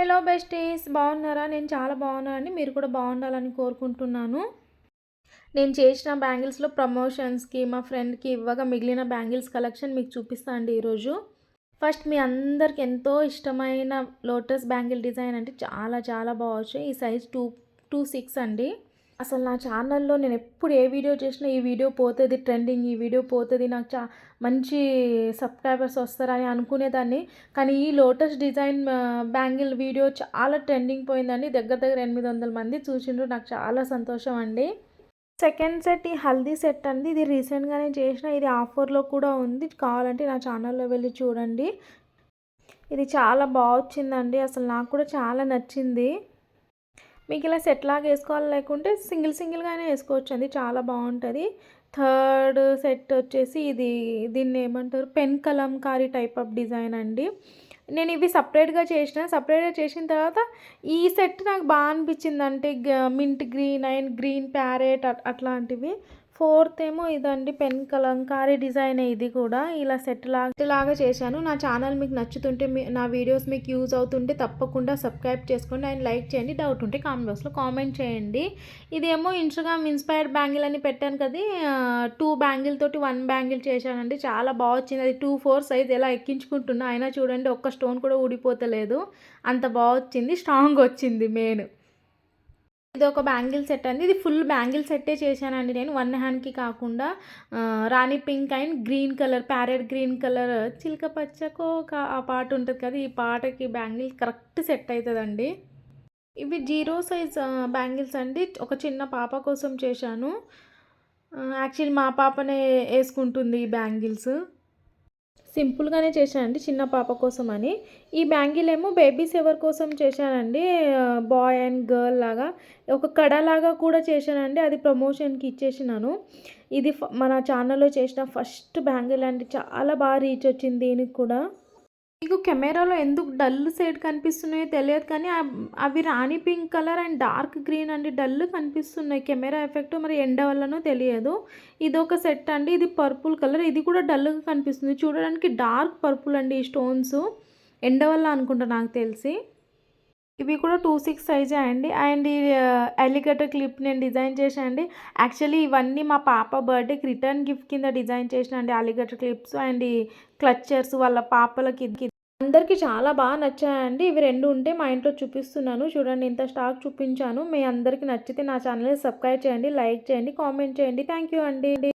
Hello besties బాగున్నారా? నేను చాలా బాగున్నానండి మీరు కూడా బాగుండాలని కోరుకుంటున్నాను. నేను చేసిన బ్యాంగిల్స్లో ప్రమోషన్స్కి మా ఫ్రెండ్కి ఇవ్వగా మిగిలిన బ్యాంగిల్స్ కలెక్షన్ మీకు చూపిస్తాను అండి ఈరోజు. ఫస్ట్ మీ అందరికి ఎంతో ఇష్టమైన లోటస్ బ్యాంగిల్ డిజైన్ అంటే చాలా చాలా బాగా ఈ సైజ్ టూ టూ సిక్స్ అండి. అసలు నా ఛానల్లో నేను ఎప్పుడు ఏ వీడియో చేసినా ఈ వీడియో పోతుంది ట్రెండింగ్ ఈ వీడియో పోతుంది నాకు చా మంచి సబ్స్క్రైబర్స్ వస్తారని అనుకునేదాన్ని. కానీ ఈ లోటస్ డిజైన్ బ్యాంగిల్ వీడియో చాలా ట్రెండింగ్ పోయిందండి. దగ్గర దగ్గర ఎనిమిది వందల మంది చూసిండ్రు. నాకు చాలా సంతోషం అండి. సెకండ్ సెట్ ఈ హల్దీ సెట్ అండి. ఇది రీసెంట్గానే చేసిన. ఇది ఆఫర్లో కూడా ఉంది. కావాలంటే నా ఛానల్లో వెళ్ళి చూడండి. ఇది చాలా బాగా వచ్చిందండి. అసలు నాకు కూడా చాలా నచ్చింది. మీకు ఇలా సెట్ లాగా వేసుకోవాలి లేకుంటే సింగిల్ సింగిల్గానే వేసుకోవచ్చు అండి చాలా బాగుంటుంది. థర్డ్ సెట్ వచ్చేసి ఇది దీన్ని ఏమంటారు? Pen Kalamkari type of design అండి. నేను ఇవి సపరేట్గా చేసిన సపరేట్గా చేసిన తర్వాత ఈ సెట్ నాకు బాగా అనిపించింది. అంటే mint green and green parrot అట్లాంటివి. ఫోర్త్ ఏమో ఇదండి పెన్ కలంకారీ డిజైన్ ఇది కూడా. ఇలా సెట్ లాగా లాగా చేశాను. నా ఛానల్ మీకు నచ్చుతుంటే నా వీడియోస్ మీకు యూజ్ అవుతుంటే తప్పకుండా సబ్స్క్రైబ్ చేసుకోండి. అండ్ లైక్ చేయండి. డౌట్ ఉంటే కామెంట్ బాక్స్లో కామెంట్ చేయండి. ఇదేమో ఇన్స్టాగ్రామ్ ఇన్స్పైర్డ్ బ్యాంగిల్ అని పెట్టాను కదా. టూ బ్యాంగిల్ తోటి వన్ బ్యాంగిల్ చేశానండి. చాలా బాగా వచ్చింది. అది టూ ఫోర్ సైజ్ ఎలా ఎక్కించుకుంటున్నా. అయినా చూడండి ఒక్క స్టోన్ కూడా ఊడిపోతలేదు. అంత బాగా వచ్చింది. స్ట్రాంగ్ వచ్చింది మెయిన్. ఇది ఒక బ్యాంగిల్ సెట్ అండి. ఇది ఫుల్ బ్యాంగిల్ సెట్టే చేశానండి నేను. వన్ హ్యాండ్కి కాకుండా rani pink and green colour parrot green colour చిలక పచ్చకో ఆ పాట ఉంటుంది కదా ఈ పాటకి బ్యాంగిల్ కరెక్ట్ సెట్ అవుతుందండి ఇవి జీరో సైజ్ బ్యాంగిల్స్ అండి. ఒక చిన్న పాప కోసం చేశాను. యాక్చువల్లీ మా పాపనే వేసుకుంటుంది ఈ బ్యాంగిల్స్. సింపుల్గానే చేశానండి చిన్న పాప కోసం అని ఈ బ్యాంగిల్ ఏమో బేబీస్ ఎవరి కోసం చేశానండి బాయ్ అండ్ గర్ల్ లాగా. ఒక కడలాగా కూడా చేశానండి అది ప్రమోషన్కి ఇచ్చేసినాను. ఇది మన ఛానల్లో చేసిన ఫస్ట్ బ్యాంగిల్ అండి చాలా బాగా రీచ్ వచ్చింది దీనికి కూడా. మీకు కెమెరాలో ఎందుకు డల్ సైడ్ కనిపిస్తున్నాయో తెలియదు కానీ అవి rani pink colour and dark green అండి. డల్ కనిపిస్తున్నాయి. కెమెరా ఎఫెక్ట్ మరి ఎండ వల్లనో తెలియదు. ఇది ఒక సెట్ అండి. ఇది పర్పుల్ కలర్. ఇది కూడా డల్గా కనిపిస్తుంది. చూడడానికి డార్క్ పర్పుల్ అండి ఈ స్టోన్స్. ఎండ వల్ల అనుకుంటా నాకు తెలిసి. ఇవి కూడా టూ సిక్స్ సైజే అండి. అండ్ ఈ ఎలిగేటర్ క్లిప్ నేను డిజైన్ చేశాను అండి. యాక్చువల్లీ ఇవన్నీ మా పాప బర్త్డేకి రిటర్న్ గిఫ్ట్ కింద డిజైన్ చేసిన అండి. అలిగేటర్ క్లిప్స్ అండ్ ఈ క్లచ్చర్స్ వాళ్ళ పాపలకి అందరికీ చాలా బాగా నచ్చాయండి. ఇవి రెండు ఉంటే మా ఇంట్లో చూపిస్తున్నాను. చూడండి ఇంత స్టాక్ చూపించాను. మీ అందరికీ నచ్చితే నా ఛానల్ని సబ్స్క్రైబ్ చేయండి లైక్ చేయండి కామెంట్ చేయండి. థ్యాంక్ యూ అండి.